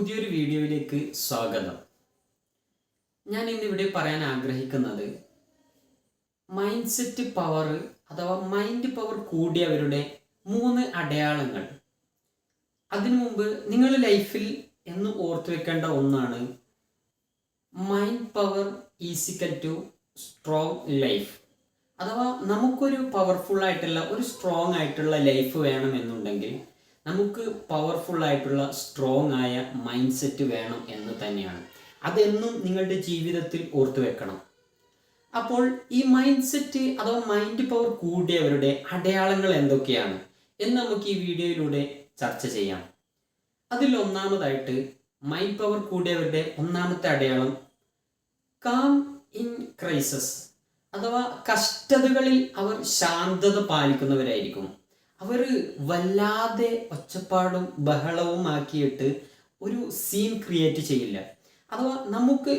പുതിയൊരു വീഡിയോയിലേക്ക് സ്വാഗതം. ഞാൻ ഇന്നിവിടെ പറയാൻ ആഗ്രഹിക്കുന്നത് മൈൻഡ് സെറ്റ് പവർ അഥവാ മൈൻഡ് പവർ കൂടിയവരുടെ മൂന്ന് അടയാളങ്ങൾ. അതിനു മുമ്പ് നിങ്ങൾ ലൈഫിൽ എന്ന് ഓർത്തു വെക്കേണ്ട ഒന്നാണ് mind power is equal to strong life അഥവാ നമുക്കൊരു പവർഫുൾ ആയിട്ടുള്ള ഒരു സ്ട്രോങ് ആയിട്ടുള്ള ലൈഫ് വേണമെന്നുണ്ടെങ്കിൽ നമുക്ക് പവർഫുൾ ആയിട്ടുള്ള സ്ട്രോങ് ആയ മൈൻഡ് സെറ്റ് വേണം എന്ന് തന്നെയാണ്. അതെന്നും നിങ്ങളുടെ ജീവിതത്തിൽ ഓർത്തു വെക്കണം. അപ്പോൾ ഈ മൈൻഡ് സെറ്റ് അഥവാ മൈൻഡ് പവർ കൂടിയവരുടെ അടയാളങ്ങൾ എന്തൊക്കെയാണ് എന്ന് നമുക്ക് ഈ വീഡിയോയിലൂടെ ചർച്ച ചെയ്യാം. അതിൽ ഒന്നാമതായിട്ട് മൈൻഡ് പവർ കൂടിയവരുടെ ഒന്നാമത്തെ അടയാളം കാം ഇൻ ക്രൈസസ് അഥവാ കഷ്ടതകളിൽ അവർ ശാന്തത പാലിക്കുന്നവരായിരിക്കും. അവർ വല്ലാതെ ഒച്ചപ്പാടും ബഹളവും ആക്കിയിട്ട് ഒരു സീൻ ക്രിയേറ്റ് ചെയ്യില്ല. അഥവാ നമുക്ക്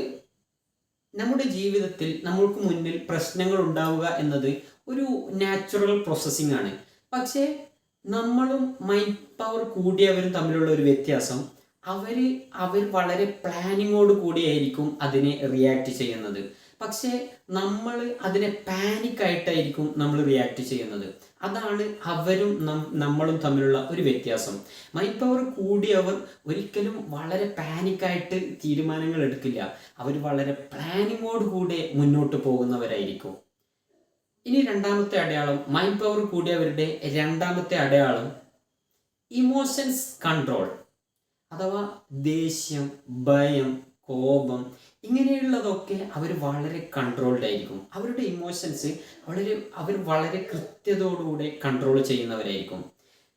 നമ്മുടെ ജീവിതത്തിൽ നമ്മൾക്ക് മുന്നിൽ പ്രശ്നങ്ങൾ ഉണ്ടാവുക എന്നത് ഒരു നാച്ചുറൽ പ്രോസസ്സിംഗ് ആണ്. പക്ഷേ നമ്മളും മൈൻഡ് പവർ കൂടിയവരും തമ്മിലുള്ള ഒരു വ്യത്യാസം അവർ അവർ വളരെ പ്ലാനിങ്ങോട് കൂടിയായിരിക്കും അതിനെ റിയാക്ട് ചെയ്യുന്നത്. പക്ഷേ നമ്മൾ അതിനെ പാനിക്കായിട്ടായിരിക്കും നമ്മൾ റിയാക്ട് ചെയ്യുന്നത്. അതാണ് അവരും നമ്മളും തമ്മിലുള്ള ഒരു വ്യത്യാസം. മൈൻഡ് പവർ കൂടിയവർ ഒരിക്കലും വളരെ പാനിക്കായിട്ട് തീരുമാനങ്ങൾ എടുക്കില്ല. അവർ വളരെ പ്ലാനിങ്ങോട് കൂടെ മുന്നോട്ട് പോകുന്നവരായിരിക്കും. ഇനി രണ്ടാമത്തെ അടയാളം മൈൻഡ് പവർ കൂടിയവരുടെ രണ്ടാമത്തെ അടയാളം ഇമോഷൻസ് കൺട്രോൾ അഥവാ ദേഷ്യം ഭയം കോപം ഇങ്ങനെയുള്ളതൊക്കെ അവർ വളരെ കൺട്രോൾഡ് ആയിരിക്കും. അവരുടെ ഇമോഷൻസ് വളരെ അവർ വളരെ കൃത്യതയോടുകൂടെ കൺട്രോൾ ചെയ്യുന്നവരായിരിക്കും.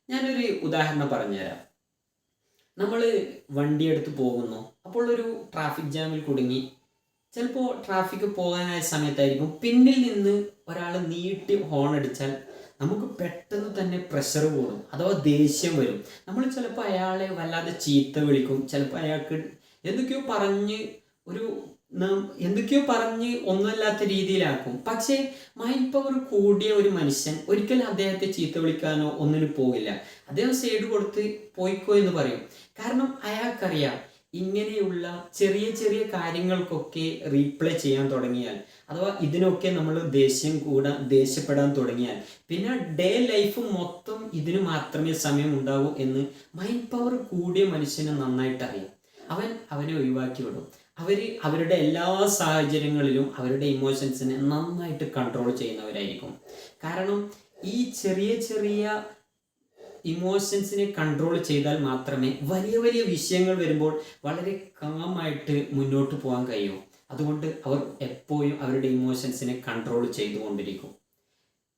ഞാനൊരു ഉദാഹരണം പറഞ്ഞുതരാം. നമ്മൾ വണ്ടിയെടുത്ത് പോകുന്നു. അപ്പോൾ ഒരു ട്രാഫിക് ജാമിൽ കുടുങ്ങി. ചിലപ്പോൾ ട്രാഫിക് പോകാനായ സമയത്തായിരിക്കും. പിന്നിൽ നിന്ന് ഒരാൾ നീട്ടി ഹോൺ അടിച്ചാൽ നമുക്ക് പെട്ടെന്ന് തന്നെ പ്രഷർ കൂടും. അഥവാ ദേഷ്യം വരും. നമ്മൾ ചിലപ്പോൾ അയാളെ വല്ലാതെ ചീത്ത വിളിക്കും. ചിലപ്പോൾ അയാൾക്ക് എന്തൊക്കെയോ പറഞ്ഞ് ഒരു എന്തൊക്കെയോ പറഞ്ഞ് ഒന്നുമല്ലാത്ത രീതിയിലാക്കും. പക്ഷേ മൈൻഡ് പവർ കൂടിയ ഒരു മനുഷ്യൻ ഒരിക്കലും അദ്ദേഹത്തെ ചീത്ത വിളിക്കാനോ ഒന്നിനും പോകില്ല. അദ്ദേഹം സൈഡ് കൊടുത്ത് പോയിക്കോ എന്ന് പറയും. കാരണം അയാൾക്കറിയാം ഇങ്ങനെയുള്ള ചെറിയ ചെറിയ കാര്യങ്ങൾക്കൊക്കെ റീപ്ലേ ചെയ്യാൻ തുടങ്ങിയാൽ അഥവാ ഇതിനൊക്കെ നമ്മൾ ദേഷ്യം കൂടാൻ ദേഷ്യപ്പെടാൻ തുടങ്ങിയാൽ പിന്നെ ഡേ ലൈഫ് മൊത്തം ഇതിന് മാത്രമേ സമയം ഉണ്ടാവൂ എന്ന് മൈൻഡ് പവർ കൂടിയ മനുഷ്യനെ നന്നായിട്ട് അറിയാം അവൻ അവനെ ഒഴിവാക്കി വിടും. അവർ അവരുടെ എല്ലാ സാഹചര്യങ്ങളിലും അവരുടെ ഇമോഷൻസിനെ നന്നായിട്ട് കൺട്രോൾ ചെയ്യുന്നവരായിരിക്കും. കാരണം ഈ ചെറിയ ചെറിയ ഇമോഷൻസിനെ കൺട്രോൾ ചെയ്താൽ മാത്രമേ വലിയ വലിയ വിഷയങ്ങൾ വരുമ്പോൾ വളരെ കാമായിട്ട് മുന്നോട്ട് പോകാൻ കഴിയൂ. അതുകൊണ്ട് അവർ എപ്പോഴും അവരുടെ ഇമോഷൻസിനെ കൺട്രോൾ ചെയ്തുകൊണ്ടിരിക്കും.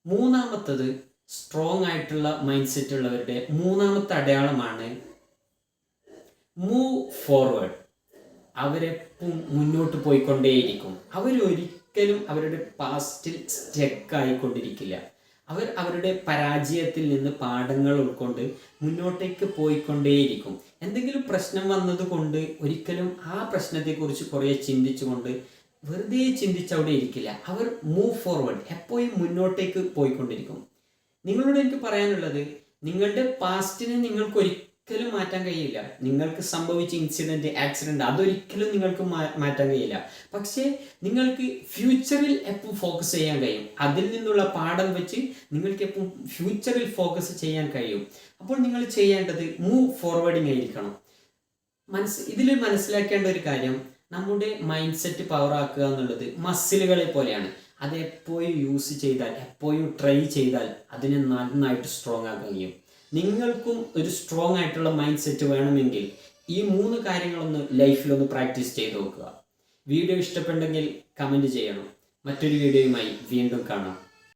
മൂന്നാമത്തത് സ്ട്രോങ് ആയിട്ടുള്ള മൈൻഡ് സെറ്റ് ഉള്ളവരുടെ മൂന്നാമത്തെ അടയാളമാണ് മൂവ് ഫോർവേഡ് അവരെപ്പം മുന്നോട്ട് പോയിക്കൊണ്ടേയിരിക്കും. അവരൊരിക്കലും അവരുടെ പാസ്റ്റിൽ സ്റ്റെക്ക് ആയിക്കൊണ്ടിരിക്കില്ല. അവർ അവരുടെ പരാജയത്തിൽ നിന്ന് പാഠങ്ങൾ ഉൾക്കൊണ്ട് മുന്നോട്ടേക്ക് പോയിക്കൊണ്ടേയിരിക്കും. എന്തെങ്കിലും പ്രശ്നം വന്നതുകൊണ്ട് ഒരിക്കലും ആ പ്രശ്നത്തെക്കുറിച്ച് കുറേ ചിന്തിച്ചുകൊണ്ട് വെറുതെ ചിന്തിച്ച് അവിടെ ഇരിക്കില്ല. അവർ മൂവ് ഫോർവേഡ് എപ്പോഴും മുന്നോട്ടേക്ക് പോയിക്കൊണ്ടിരിക്കും. നിങ്ങളോട് എനിക്ക് പറയാനുള്ളത് നിങ്ങളുടെ പാസ്റ്റിനെ നിങ്ങൾക്ക് ഒരിക്കലും മാറ്റാൻ കഴിയില്ല. നിങ്ങൾക്ക് സംഭവിച്ച ഇൻസിഡന്റ് ആക്സിഡന്റ് അതൊരിക്കലും നിങ്ങൾക്ക് മാറ്റാൻ കഴിയില്ല. പക്ഷേ നിങ്ങൾക്ക് ഫ്യൂച്ചറിൽ എപ്പോൾ ഫോക്കസ് ചെയ്യാൻ കഴിയും. അതിൽ നിന്നുള്ള പാഠം വെച്ച് നിങ്ങൾക്ക് എപ്പോൾ ഫ്യൂച്ചറിൽ ഫോക്കസ് ചെയ്യാൻ കഴിയും. അപ്പോൾ നിങ്ങൾ ചെയ്യേണ്ടത് മൂവ് ഫോർവേഡിങ് ആയിരിക്കണം മനസ്സ് ഇതിൽ മനസ്സിലാക്കേണ്ട ഒരു കാര്യം നമ്മുടെ മൈൻഡ് സെറ്റ് പവർ ആക്കുക എന്നുള്ളത് മസിലുകളെ പോലെയാണ്. അത് എപ്പോഴും യൂസ് ചെയ്താൽ എപ്പോഴും ട്രൈ ചെയ്താൽ അതിനെ നന്നായിട്ട് സ്ട്രോങ് ആക്കാൻ കഴിയും. നിങ്ങൾക്കും ഒരു സ്ട്രോങ് ആയിട്ടുള്ള മൈൻഡ് സെറ്റ് വേണമെങ്കിൽ ഈ മൂന്ന് കാര്യങ്ങളൊന്ന് ലൈഫിലൊന്ന് പ്രാക്ടീസ് ചെയ്ത് നോക്കുക. വീഡിയോ ഇഷ്ടപ്പെട്ടെങ്കിൽ കമന്റ് ചെയ്യണം. മറ്റൊരു വീഡിയോയുമായി വീണ്ടും കാണാം.